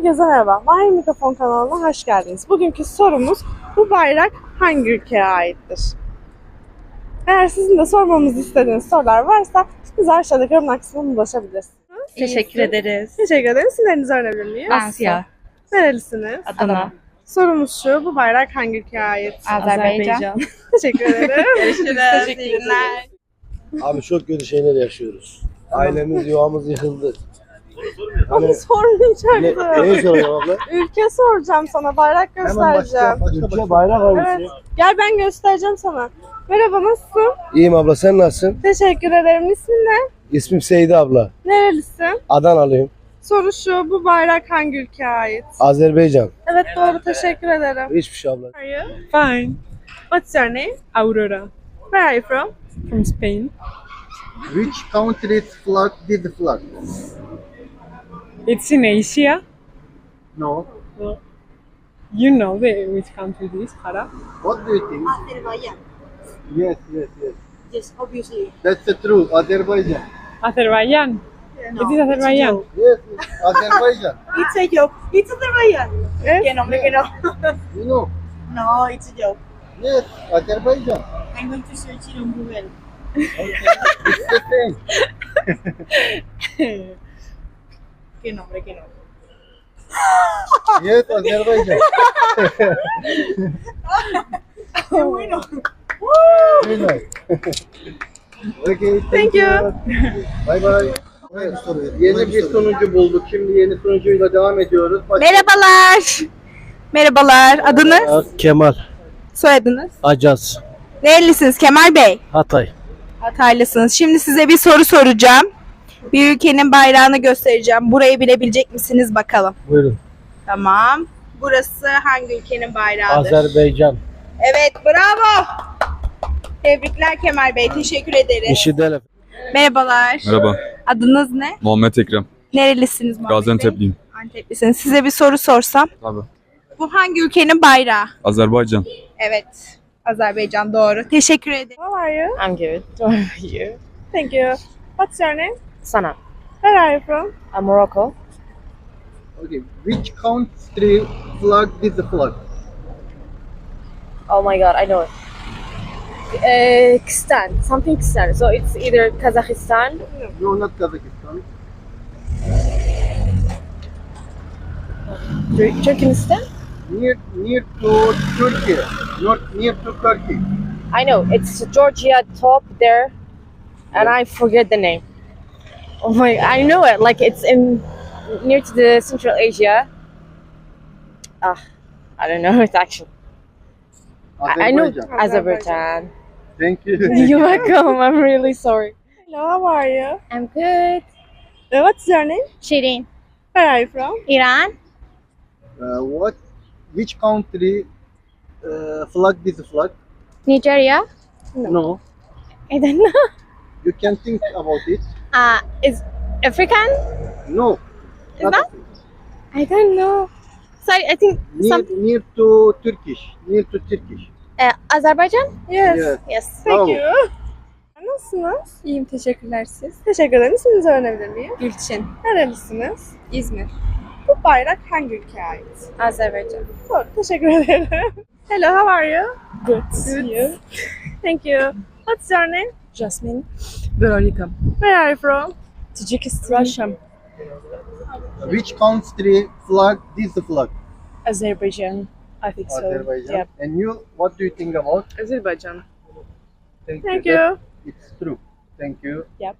Herkese merhaba. Mahir Mikrofon kanalına hoş geldiniz. Bugünkü sorumuz bu bayrak hangi ülkeye aittir? Eğer sizin de sormamızı istediğiniz sorular varsa bize aşağıdaki yorum kısmına ulaşabilirsiniz. Teşekkür ederiz. Teşekkür ederim. Sizlerinizi öğrenebilir miyim? Asya, Nerelisiniz? Adana, Sorumuz şu, bu bayrak hangi ülkeye ait? Azerbaycan. Teşekkür ederim. Görüşürüz. Teşekkür ederim. Abi çok kötü şeyler yaşıyoruz. Ailemiz, yuvamız yıkıldı. Onu Hani ne, neyi sorayım abla? Ülke soracağım sana, bayrak göstereceğim. Ülke bayrak hangisi? Evet. Gel ben göstereceğim sana. Merhaba nasılsın? İyiyim abla sen nasılsın? Teşekkür ederim. İsmin ne? İsmim Seydi abla. Nerelisin? Adanalıyım. Soru şu, bu bayrak hangi ülkeye ait? Azerbaycan. Evet doğru, teşekkür ederim. Hiçbir şey abla. Are you? Fine. What's your name? Aurora Where are you from? from Spain. Which country's flag did the flag? It's in Asia. No. no. You know the, which country it is, Hara? What do you think? Azerbaijan. Yes, yes, yes. Yes, obviously. That's the truth. Azerbaijan. Azerbaijan. No, it is Azerbaijan. Yes, Azerbaijan. It's a joke. It's Azerbaijan. Yes. Que no, hombre, que no. You know? No, it's a joke. Yes, Azerbaijan. I'm going to search it on Google. Okay. It's the same. Que no, hombre, que no. Yes, Azerbaijan. Qué bueno. Very nice. okay, Thank you. Bye bye. Yeni bir sunucu bulduk. Şimdi yeni sunucuyla devam ediyoruz. Baş- Merhabalar. Merhabalar. Adınız? Kemal. Soyadınız? Acaz. Nerelisiniz Kemal Bey? Hatay. Hataylısınız. Şimdi size bir soru soracağım. Bir ülkenin bayrağını göstereceğim. Burayı bilebilecek misiniz bakalım. Buyurun. Tamam. Burası hangi ülkenin bayrağıdır? Azerbaycan. Evet, bravo. Tebrikler Kemal Bey. Teşekkür ederim. İşidele. Merhabalar. Merhaba, Adınız ne? Muhammed Ekrem. Nerelisiniz Muhammed Bey? Gaziantep'liyim. Anteplisiniz. Size bir soru sorsam. Tabii. Bu hangi ülkenin bayrağı? Azerbaycan. Evet. Azerbaycan doğru. Teşekkür ederim. How are you? I'm good. What about you? Thank you. What's your name? Sana. Where are you from? I'm Morocco. Okay, which country flag did the flag? Oh my god, I know it. Uh, Kyrgyzstan. Something Kyrgyzstan. So it's either Kazakhstan. No, not Kazakhstan. Tur- Turkmenistan. Near, near to Turkey, not near to Turkey. I know. It's Georgia top there. And I forget the name. Oh my, I know it. Like it's in near to the Central Asia. Ah, I don't know It's actually. I, I know Azerbaijan. Azerbaijan. Thank you. You're welcome. I'm really sorry. Hello, how are you? I'm good. Uh, what's your name? Shirin. Where are you from? Iran. Uh, what? Which country uh, flag did the flag? Nigeria. No. I don't know. You can think about it. Uh, is African? No. Is that? I don't know. Sorry, I think near, some near to Turkish. Near to Turkish. uh, Azerbaijan. Yes. Yes. Yes. Thank Bravo. you. Nasılsınız? İyiyim teşekkürler siz. Teşekkür ederim. İsminizi öğrenebilir miyim? Gülçin. Nerelisiniz? İzmir. Bu bayrak hangi ülkeye ait? Azerbaycan. Doğru, teşekkür ederim. Hello, how are you? Good. Good. Thank you. What's your name? Jasmine. Veronica. Where are you from? Tajikistan. Russia. Which country flag did the flag? Azerbaijan. I think so. Azerbaijan. Yeah. And you, what do you think about? Azerbaijan. Thank that you. It's true. Thank you. Yep.